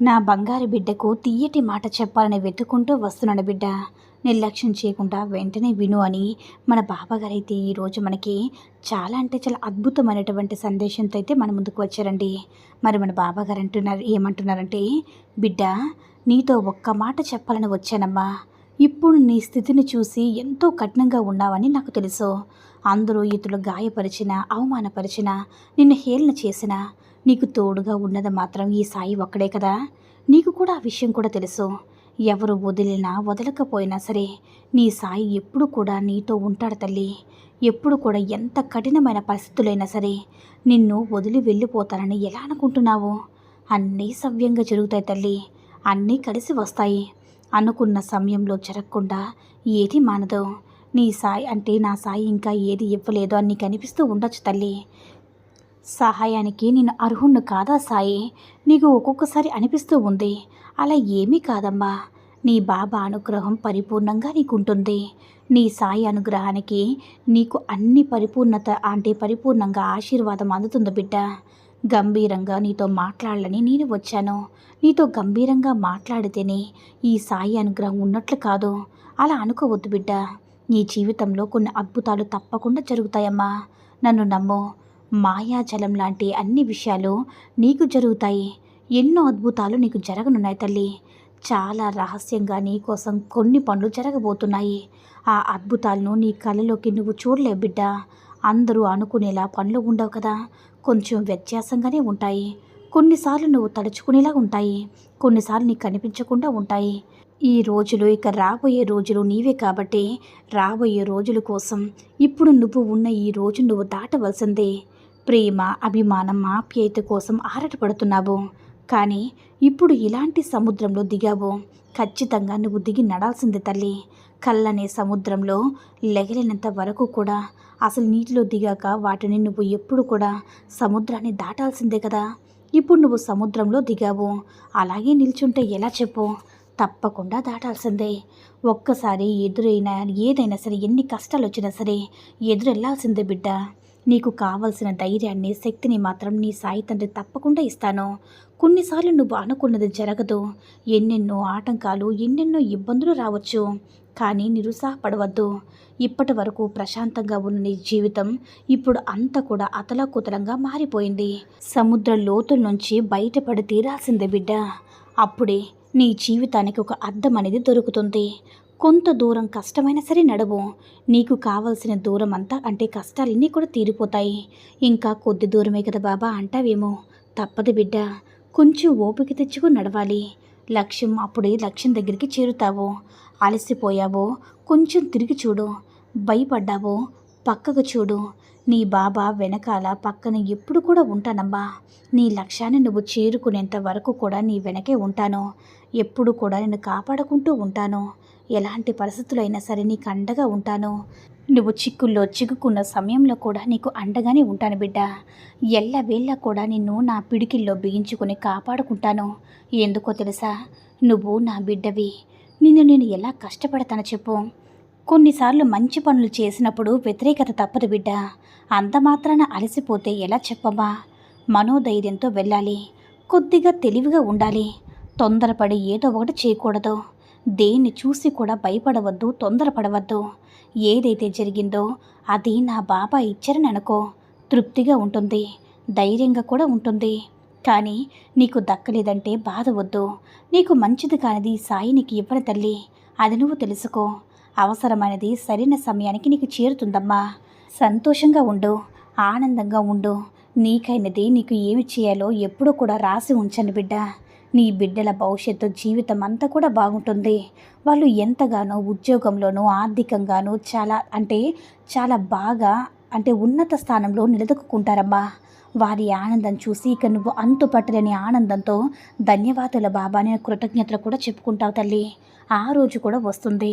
నా బంగారు బిడ్డకు తీయటి మాట చెప్పాలని వెతుకుంటూ వస్తున్నాను బిడ్డ. నిర్లక్ష్యం చేయకుండా వెంటనే విను అని మన బాబాగారు అయితే ఈరోజు మనకి చాలా అంటే చాలా అద్భుతమైనటువంటి సందేశంతో అయితే మన ముందుకు వచ్చారండి. మరి మన బాబాగారు అంటున్నారు ఏమంటున్నారంటే బిడ్డ నీతో ఒక్క మాట చెప్పాలని వచ్చానమ్మా. ఇప్పుడు నీ స్థితిని చూసి ఎంతో కఠినంగా ఉన్నావని నాకు తెలుసు. అందరూ ఇతరులు గాయపరిచిన అవమానపరిచిన నిన్ను హేళన చేసిన నీకు తోడుగా ఉన్నది మాత్రం ఈ సాయి ఒక్కడే కదా? నీకు కూడా ఆ విషయం కూడా తెలుసు. ఎవరు వదిలినా వదలకపోయినా సరే నీ సాయి ఎప్పుడు కూడా నీతో ఉంటాడు తల్లి. ఎప్పుడు కూడా ఎంత కఠినమైన పరిస్థితులైనా సరే నిన్ను వదిలి వెళ్ళిపోతానని ఎలా అనుకుంటున్నావు? అన్నీ సవ్యంగా జరుగుతాయి తల్లి. అన్నీ కలిసి వస్తాయి. అనుకున్న సమయంలో జరగకుండా ఏది మానదు. నీ సాయి అంటే నా సాయి ఇంకా ఏది ఇవ్వలేదు అని నీకు అనిపిస్తూ ఉండొచ్చు తల్లి. సహాయానికి నేను అర్హుణ్ణి కాదా సాయి? నీకు ఒక్కొక్కసారి అనిపిస్తూ ఉంది. అలా ఏమీ కాదమ్మా. నీ బాబా అనుగ్రహం పరిపూర్ణంగా నీకుంటుంది. నీ సాయి అనుగ్రహానికి నీకు అన్ని పరిపూర్ణత అంటే పరిపూర్ణంగా ఆశీర్వాదం అందుతుంది బిడ్డ. గంభీరంగా నీతో మాట్లాడాలని నేను వచ్చాను. నీతో గంభీరంగా మాట్లాడితేనే ఈ సాయి అనుగ్రహం ఉన్నట్లు కాదు. అలా అనుకోవద్దు బిడ్డ. నీ జీవితంలో కొన్ని అద్భుతాలు తప్పకుండా జరుగుతాయమ్మా. నన్ను నమ్ము. మాయాజలం లాంటి అన్ని విషయాలు నీకు జరుగుతాయి. ఎన్నో అద్భుతాలు నీకు జరగనున్నాయి తల్లి. చాలా రహస్యంగా నీ కోసం కొన్ని పనులు జరగబోతున్నాయి. ఆ అద్భుతాలను నీ కళ్ళలోకి నువ్వు చూడలేవు బిడ్డ. అందరూ అనుకునేలా పనులు ఉండవు కదా. కొంచెం వ్యత్యాసంగానే ఉంటాయి. కొన్నిసార్లు నువ్వు తలుచుకునేలా ఉంటాయి. కొన్నిసార్లు నీకు కనిపించకుండా ఉంటాయి. ఈ రోజులు ఇక రాబోయే రోజులు నీవే కాబట్టి రాబోయే రోజుల కోసం ఇప్పుడు నువ్వు ఉన్న ఈ రోజు నువ్వు దాటవలసిందే. ప్రేమ అభిమానం ఆప్యాయత కోసం ఆరాటపడుతున్నావు. కానీ ఇప్పుడు ఇలాంటి సముద్రంలో దిగావు. ఖచ్చితంగా నువ్వు దిగి నడాల్సిందే తల్లి. కళ్ళనే సముద్రంలో లెగలేనంత వరకు కూడా అసలు నీటిలో దిగాక వాటిని నువ్వు ఎప్పుడు కూడా సముద్రాన్ని దాటాల్సిందే కదా. ఇప్పుడు నువ్వు సముద్రంలో దిగావు. అలాగే నిల్చుంటే ఎలా చెప్పు? తప్పకుండా దాటాల్సిందే. ఒక్కసారి ఎదురైనా ఏదైనా సరే ఎన్ని కష్టాలు వచ్చినా సరే ఎదురెళ్ళాల్సిందే బిడ్డ. నీకు కావలసిన ధైర్యాన్ని శక్తిని మాత్రం నీ సాయి తండ్రి తప్పకుండా ఇస్తాను. కొన్నిసార్లు నువ్వు అనుకున్నది జరగదు. ఎన్నెన్నో ఆటంకాలు ఎన్నెన్నో ఇబ్బందులు రావచ్చు. కానీ నిరుత్సాహపడవద్దు. ఇప్పటి వరకు ప్రశాంతంగా ఉన్న నీ జీవితం ఇప్పుడు అంతా కూడా అతలాకుతలంగా మారిపోయింది. సముద్ర లోతుల నుంచి బయటపడి తీరాల్సిందే బిడ్డ. అప్పుడే నీ జీవితానికి ఒక అర్థం అనేది దొరుకుతుంది. కొంత దూరం కష్టమైనా సరే నడవు. నీకు కావలసిన దూరం అంతా అంటే కష్టాలన్నీ కూడా తీరిపోతాయి. ఇంకా కొద్ది దూరమే కదా బాబా అంటావేమో. తప్పదు బిడ్డ. కొంచెం ఓపిక తెచ్చుకుని నడవాలి. లక్ష్యం అప్పుడే లక్ష్యం దగ్గరికి చేరుతావు. అలసిపోయావో కొంచెం తిరిగి చూడు. భయపడ్డావో పక్కకు చూడు. నీ బాబా వెనకాల పక్కన ఎప్పుడు కూడా ఉంటానమ్మా. నీ లక్ష్యాన్ని నువ్వు చేరుకునేంత వరకు కూడా నీ వెనకే ఉంటాను. ఎప్పుడు కూడా నేను కాపాడుకుంటూ ఉంటాను. ఎలాంటి పరిస్థితులు అయినా సరే నీకు అండగా ఉంటాను. నువ్వు చిక్కుల్లో చిక్కుకున్న సమయంలో కూడా నీకు అండగానే ఉంటాను బిడ్డ. ఎల్లవేళ్ళ కూడా నిన్ను నా పిడికిల్లో బిగించుకొని కాపాడుకుంటాను. ఎందుకో తెలుసా? నువ్వు నా బిడ్డవి. నిన్ను నేను ఎలా కష్టపడతాను చెప్పు. కొన్నిసార్లు మంచి పనులు చేసినప్పుడు వ్యతిరేకత తప్పదు బిడ్డ. అంత మాత్రాన అలసిపోతే ఎలా చెప్పమ్మా? మనోధైర్యంతో వెళ్ళాలి. కొద్దిగా తెలివిగా ఉండాలి. తొందరపడి ఏదో ఒకటి చేయకూడదు. దేన్ని చూసి కూడా భయపడవద్దు తొందరపడవద్దు. ఏదైతే జరిగిందో అది నా బాబా ఇచ్చారని అనుకో. తృప్తిగా ఉంటుంది ధైర్యంగా కూడా ఉంటుంది. కానీ నీకు దక్కలేదంటే బాధ వద్దు. నీకు మంచిది కానిది సాయి నీకు ఇవ్వని తల్లి. అది నువ్వు తెలుసుకో. అవసరమైనది సరైన సమయానికి నీకు చేరుతుందమ్మా. సంతోషంగా ఉండు ఆనందంగా ఉండు. నీకైనది నీకు ఏమి చేయాలో ఎప్పుడూ కూడా రాసి ఉంచండి బిడ్డ. నీ బిడ్డల భవిష్యత్తు జీవితం అంతా కూడా బాగుంటుంది. వాళ్ళు ఎంతగానో ఉద్యోగంలోనూ ఆర్థికంగానూ చాలా అంటే చాలా బాగా అంటే ఉన్నత స్థానంలో నిలదొక్కుంటారమ్మా వారి ఆనందం చూసి ఇక నువ్వు అంతుపట్టలేని ఆనందంతో ధన్యవాదాల బాబా నేను కృతజ్ఞతలు కూడా చెప్పుకుంటావు తల్లి. ఆ రోజు కూడా వస్తుంది.